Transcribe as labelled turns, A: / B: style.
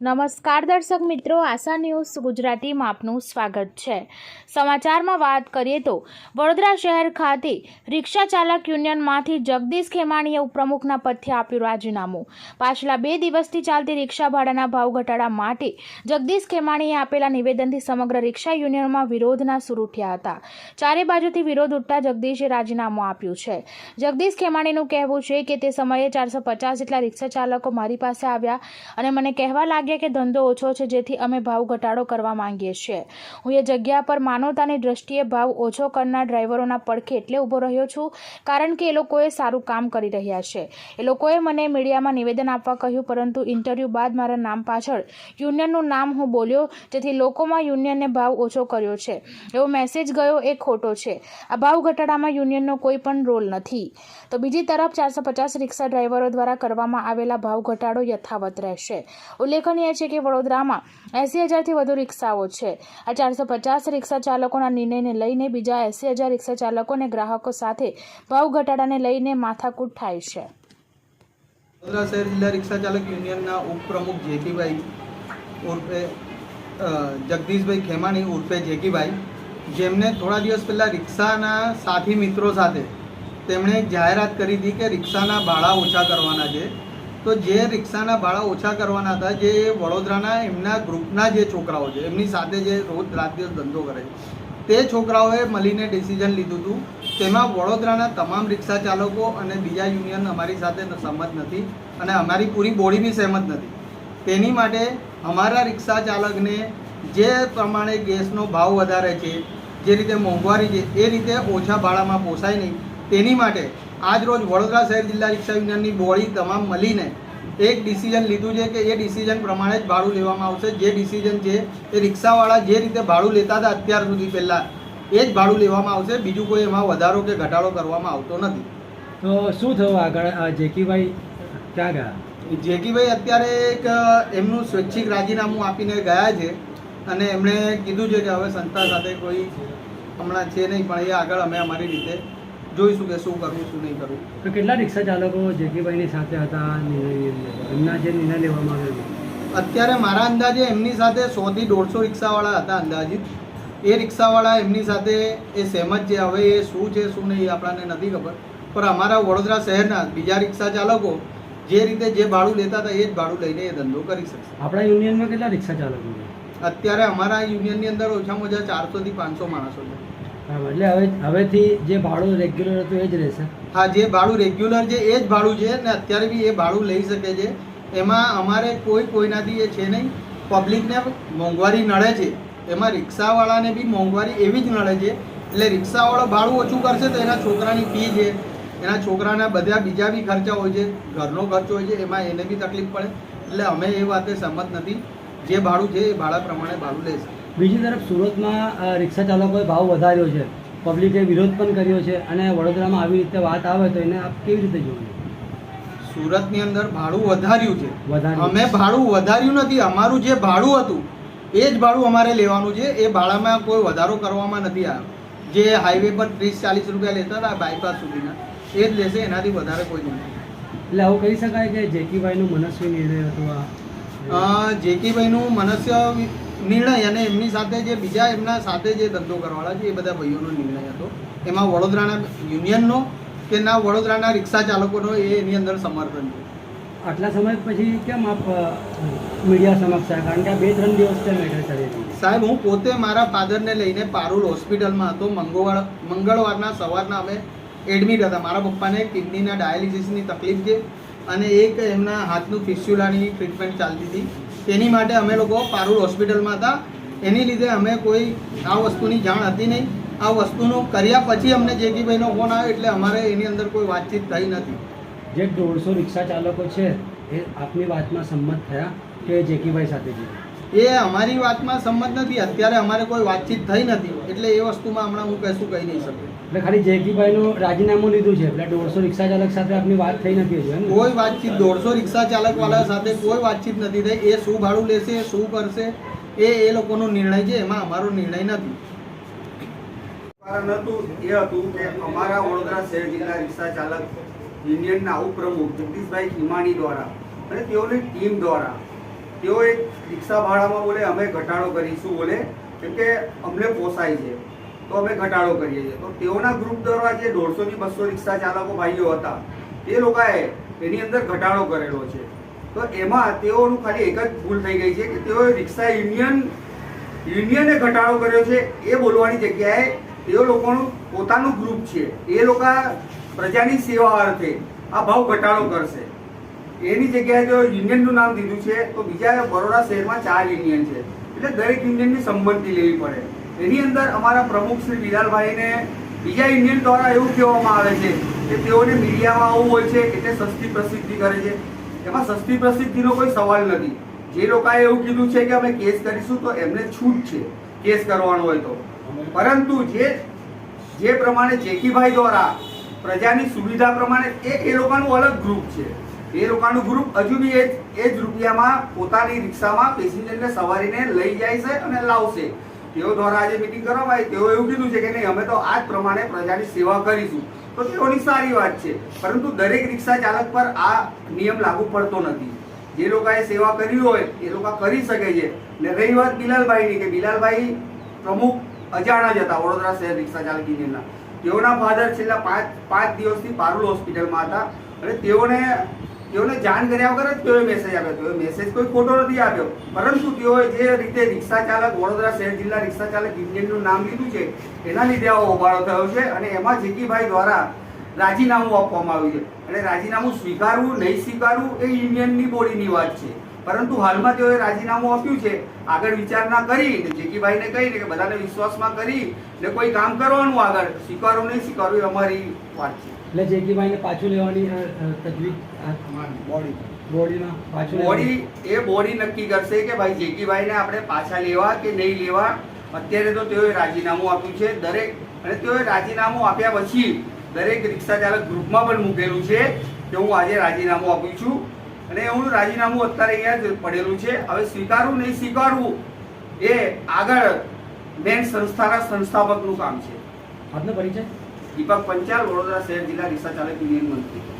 A: નમસ્કાર દર્શક મિત્રો, આશા ન્યૂઝ ગુજરાતીમાં આપનું સ્વાગત છે. સમાચારમાં વાત કરીએ તો, વડોદરા શહેર ખાતે રિક્ષા ચાલક યુનિયનમાંથી જગદીશ ખેમાણીએ ઉપપ્રમુખના પદથી આપ્યું રાજીનામું. પાછલા બે દિવસથી ચાલતી રિક્ષા ભાડાના ભાવ ઘટાડા માટે જગદીશ ખેમાણીએ આપેલા નિવેદનથી સમગ્ર રિક્ષા યુનિયનમાં વિરોધના શરૂ ઉઠ્યા હતા. ચારે બાજુથી વિરોધ ઉઠતા જગદીશે રાજીનામું આપ્યું છે. જગદીશ ખેમાણીનું કહેવું છે કે તે સમયે ચારસો પચાસ જેટલા રિક્ષા ચાલકો મારી પાસે આવ્યા અને મને કહેવા લાગ્યા કે ધંધો ઓછો છે, જેથી અમે ભાવ ઘટાડો કરવા માંગીએ છીએ. હું એ જગ્યા પર માનવતાની દ્રષ્ટિએ ભાવ ઓછો કરનાર ડ્રાઈવરોના પડખે એટલે ઊભો રહ્યો છું, કારણ કે એ લોકોએ સારું કામ કરી રહ્યા છે. એ લોકોએ મને મીડિયામાં નિવેદન આપવા કહ્યું, પરંતુ ઇન્ટરવ્યૂ બાદ મારા નામ પાછળ યુનિયનનું નામ હું બોલ્યો, જેથી લોકોમાં યુનિયનને ભાવ ઓછો કર્યો છે. એવો મેસેજ ગયો, એ ખોટો છે. આ ભાવ ઘટાડામાં યુનિયનનો કોઈ પણ રોલ નથી. તો બીજી તરફ ચારસો પચાસ રિક્ષા ડ્રાઈવરો દ્વારા કરવામાં આવેલા ભાવ ઘટાડો યથાવત રહેશે. ઉલ્લેખનીય છે કે વડોદરામાં એંસી હજારથી વધુ રિક્ષાઓ છે. આ ચારસો પચાસ રિક્ષા ચાલકોના નિર્ણયને લઈને બીજા એંસી હજાર રિક્ષા ચાલકો અને ગ્રાહકો સાથે ભાવ ઘટાડાને લઈને માથાકૂટ થાય છે.
B: વડોદરા શહેર જિલ્લા રિક્ષા ચાલક યુનિયનના ઉપપ્રમુખ જેકીભાઈ ઉર્ફે જગદીશભાઈ ખેમાણી ઉર્ફે જેકીભાઈ, જેમને થોડા દિવસ પહેલાં રિક્ષાના સાથી મિત્રો સાથે તેમણે જાહેરાત કરી હતી કે રિક્ષાના ભાડા ઓછા કરવાના છે. તો જે રિક્ષાના ભાડા ઓછા કરવાના હતા, જે વડોદરાના એમના ગ્રુપના જે છોકરાઓ છે, એમની સાથે જે રોજ રાત દિવસ ધંધો કરે છે, તે છોકરાઓએ મળીને ડિસિઝન લીધું હતું. તેમાં વડોદરાના તમામ રિક્ષા ચાલકો અને બીજા યુનિયન અમારી સાથે સહમત નથી અને અમારી પૂરી બોડી બી સહેમત નથી. તેની માટે અમારા રિક્ષા ચાલકને જે પ્રમાણે ગેસનો ભાવ વધારે છે, જે રીતે મોંઘવારી છે, એ રીતે ઓછા ભાડામાં પોસાય નહીં, તેની માટે આજ રોજ વડોદરા શહેર જિલ્લા શિક્ષા વિજ્ઞાનની બોડી તમામ મળીને એક ડિસિઝન લીધું છે કે એ ડિસિઝન પ્રમાણે જ ભાડું લેવામાં આવશે. જે ડિસિઝન છે એ રિક્ષાવાળા જે રીતે ભાડું લેતા હતા અત્યાર સુધી પહેલાં એ જ ભાડું લેવામાં આવશે. બીજું કોઈ એમાં વધારો કે ઘટાડો કરવામાં આવતો નથી.
C: તો શું થયું આગળ? જેકીભાઈ ક્યાં ગયા?
B: જેકીભાઈ અત્યારે એક એમનું સ્વૈચ્છિક રાજીનામું આપીને ગયા છે અને એમણે કીધું છે કે હવે સંસ્થા સાથે કોઈ હમણાં છે નહીં પણ એ આગળ અમે અમારી રીતે જોઈશું કે શું કરવું શું નહીં કરવું.
C: તો કેટલા રિક્ષા ચાલકો જેકીભાઈની સાથે હતા? એમના જે નિર્ણય લેવામાં આવ્યો
B: અત્યારે મારા અંદાજે એમની સાથે સોથી દોઢસો રિક્ષાવાળા હતા અંદાજિત. એ રિક્ષાવાળા એમની સાથે એ સહેમત છે હવે એ શું છે શું નહીં આપણને નથી ખબર. પણ અમારા વડોદરા શહેરના બીજા રિક્ષા ચાલકો જે રીતે જે ભાડું લેતા હતા એ જ ભાડું લઈને એ ધંધો કરી શકશે.
C: આપણા યુનિયનમાં કેટલા રિક્ષા ચાલકો છે?
B: અત્યારે અમારા યુનિયનની અંદર ઓછામાં ઓછા ચારસોથી પાંચસો માણસો છે.
C: એટલે હવે, હવેથી જે ભાડું રેગ્યુલર હતું એ જ રહેશે.
B: હા, જે ભાડું રેગ્યુલર છે એ જ ભાડું છે ને અત્યારે બી એ ભાડું લઈ શકે છે. એમાં અમારે કોઈ, કોઈનાથી એ છે નહીં. પબ્લિકને મોંઘવારી નડે છે. એમાં રિક્ષાવાળાને બી મોંઘવારી એવી જ નડે છે. એટલે રિક્ષાવાળો ભાડું ઓછું કરશે તો એના છોકરાની ફી છે. એના છોકરાના બધા બીજા બી ખર્ચા હોય છે. ઘરનો ખર્ચો હોય છે. એમાં એને બી તકલીફ પડે. એટલે અમે એ વાતે સંમત નથી. જે ભાડું છે એ ભાડા પ્રમાણે ભાડું લેશે.
C: બીજી તરફ સુરતમાં રિક્ષા ચાલકોએ ભાવ વધાર્યો છે. પબ્લિકે વિરોધ પણ કર્યો છે અને વડોદરામાં આવી રીતે વાત આવે તો એને આપ કેવી રીતે જોવું?
B: સુરતની અંદર ભાડું વધાર્યું છે. અમે ભાડું વધાર્યું નથી. અમારું જે ભાડું હતું એ જ ભાડું અમારે લેવાનું છે. એ ભાડામાં કોઈ વધારો કરવામાં નથી આવ્યો. જે હાઈવે પર ત્રીસ ચાલીસ રૂપિયા લેતા હતા બાયપાસ સુધીના એ જ લેશે. એનાથી વધારે કોઈ નહીં.
C: એટલે આવું કહી શકાય કે જેકીભાઈનું મનસ્વી નિર્ણય હતો આ?
B: જેકીભાઈનું મનસ્ય નિર્ણય અને એમની સાથે જે બીજા એમના સાથે જે ધંધો કરવાવાળા છે એ બધા ભાઈઓનો નિર્ણય હતો. એમાં વડોદરાના યુનિયનનો કે ના વડોદરાના રિક્ષા ચાલકોનો એ એની અંદર સમર્થન છે.
C: આટલા સમય પછી કેમ આપ મીડિયા સમક્ષ આવ્યા? કારણ કે બે ત્રણ દિવસ
B: સાહેબ હું પોતે મારા ફાધરને લઈને પારુલ હોસ્પિટલમાં હતો. મંગળવાર મંગળવારના સવારના અમે એડમિટ હતા. મારા પપ્પાને કિડનીના ડાયાલિસિસની તકલીફ છે અને એક એમના હાથનું ફિસ્યુલાની ટ્રીટમેન્ટ ચાલતી હતી. તેની માટે અમે લોકો પારૂર હોસ્પિટલમાં હતા. એની લીધે અમે કોઈ આ વસ્તુની જાણ હતી નહીં. આ વસ્તુનું કર્યા પછી અમને જેકીભાઈનો ફોન આવ્યો એટલે અમારે એની અંદર કોઈ વાતચીત થઈ નથી.
C: જે દોઢસો રિક્ષા ચાલકો છે, એ આપની વાતમાં સંમત થયા કે જેકીભાઈ સાથે છે?
B: એ અમારી વાતમાં સંમત નથી. અત્યારે અમારે કોઈ વાતચીત થઈ નથી. એટલે એ વસ્તુમાં હમણાં હું કશું કહી નહીં શકું.
C: એટલે ખાલી જયકીભાઈનું રાજીનામું લીધું છે. એટલે દોઢસો રિક્ષા ચાલક સાથે આપની વાત થઈ નથી એમ
B: કોઈ વાતચીત દોઢસો રિક્ષા ચાલક વાળા સાથે કોઈ વાતચીત નથી થઈ. એ શું ભાડું લેશે શું કરશે એ એ લોકોનો નિર્ણય છે. એમાં અમારો નિર્ણય નથી.
D: કારણ હતું એ હતું કે અમારા વડોદરા શહેર જિલ્લા રિક્ષા ચાલક યુનિયનના ઉપપ્રમુખ જગદીશભાઈ ખીમાણી દ્વારા અને તેઓની ટીમ દ્વારા તેઓ એક રિક્ષા ભાડામાં બોલે, અમે ઘટાડો કરીશું બોલે, કેમ કે અમને પોસાય છે. તો અમે ઘટાડો કરીએ છીએ. તો તેઓના ગ્રુપ દ્વારા જે દોઢસો થી બસો રિક્ષા ચાલકો ભાઈઓ હતા, તે લોકોએ એની અંદર ઘટાડો કરેલો છે. તો એમાં તેઓનું ખાલી એક જ ભૂલ થઈ ગઈ છે કે તેઓએ રિક્ષા યુનિયન, યુનિયને ઘટાડો કર્યો છે એ બોલવાની જગ્યાએ તેઓ લોકોનું પોતાનું ગ્રુપ છે. એ લોકો પ્રજાની સેવા અર્થે આ ભાવ ઘટાડો કરશે. એની જગ્યાએ જો યુનિયનનું નામ દીધું છે, તો બીજા બરોડા શહેરમાં ચાર યુનિયન છે. એટલે દરેક યુનિયનની સંમતિ લેવી પડે. એની અંદર અમારા પ્રમુખ શ્રી બિલાલભાઈને બીજા યુનિયન દ્વારા એવું કહેવામાં આવે છે કે તેઓને મીડિયામાં આવવું હોય છે એટલે સસ્તી પ્રસિદ્ધિ કરે છે. એમાં સસ્તી પ્રસિદ્ધિનો કોઈ સવાલ નથી. જે લોકોએ એવું કીધું છે કે અમે કેસ કરીશું, તો એમને છૂટ છે કેસ કરવાનો હોય તો. પરંતુ જે જે પ્રમાણે જેકીભાઈ દ્વારા પ્રજાની સુવિધા પ્રમાણે એ એ લોકોનું અલગ ગ્રુપ છે. એ લોકોનું ગ્રુપ હજુ બી એ એ જ રૂપિયામાં પોતાની રિક્ષામાં પેસેન્જરને સવારીને લઈ જાય છે અને લાવશે. તેઓ દ્વારા આજે મિટિંગ કરવામાં આવી. તેઓ એવું કીધું છે કે નહીં, અમે તો આ જ પ્રમાણે પ્રજાની સેવા કરીશું. તો તેઓની સારી વાત છે. પરંતુ દરેક રિક્ષા ચાલક પર આ નિયમ લાગુ પડતો નથી. જે લોકોએ સેવા કરી હોય, એ લોકો કરી શકે છે. ને રહી વાત બિલાલભાઈની, કે બિલાલભાઈ પ્રમુખ અજાણા જ હતા, વડોદરા શહેર રિક્ષા ચાલક યુનિયનના. તેઓના ફાધર છેલ્લા પાંચ પાંચ દિવસથી પારુલ હોસ્પિટલમાં હતા. અને તેઓને તેઓને જાણ કર્યા વગર જ તેઓએ મેસેજ આપ્યો. તેઓએ મેસેજ કોઈ ખોટો નથી આપ્યો. પરંતુ તેઓએ જે રીતે રિક્ષા ચાલક વડોદરા શહેર જિલ્લા રિક્ષા ચાલક યુનિયનનું નામ લીધું છે, એના લીધે આવો હોબાળો થયો છે અને એમાં જેકીભાઈ દ્વારા રાજીનામું આપવામાં આવ્યું છે. અને રાજીનામું સ્વીકારવું, નહીં સ્વીકારવું એ યુનિયનની બોડીની વાત છે. પરંતુ હાલમાં તેઓએ રાજીનામું આપ્યું છે. આગળ વિચારણા કરી જેકીભાઈને કહીને કે બધાને વિશ્વાસમાં કરી ને કોઈ કામ કરવાનું આગળ. સ્વીકારવું નહીં સ્વીકારવું એ અમારી વાત છે.
C: એટલે જેકીભાઈને પાછું લેવાની તજવીજ બોડી બોડીમાં પાછું
D: બોડી એ બોડી નક્કી કરશે કે ભાઈ જેકીભાઈને આપણે પાછા લેવા કે નહીં લેવા અત્યારે તો તેઓએ રાજીનામું આપ્યું છે. દરેક અને તેઓએ રાજીનામું આપ્યા પછી દરેક રિક્ષા ચાલક ગ્રુપમાં પણ મૂકેલું છે કે હું આજે રાજીનામું આપું છું. અને એવું રાજીનામું અત્યારે અહીંયા જ પડેલું છે. હવે સ્વીકારવું નહીં સ્વીકારવું એ આગળ મેન સંસ્થાના સંસ્થાપકનું કામ છે.
C: આપનો પરિચય?
D: દીપક પંચાલ વડોદરા શહેર જિલ્લા રિક્ષા ચાલક યુનિયન મંત્રી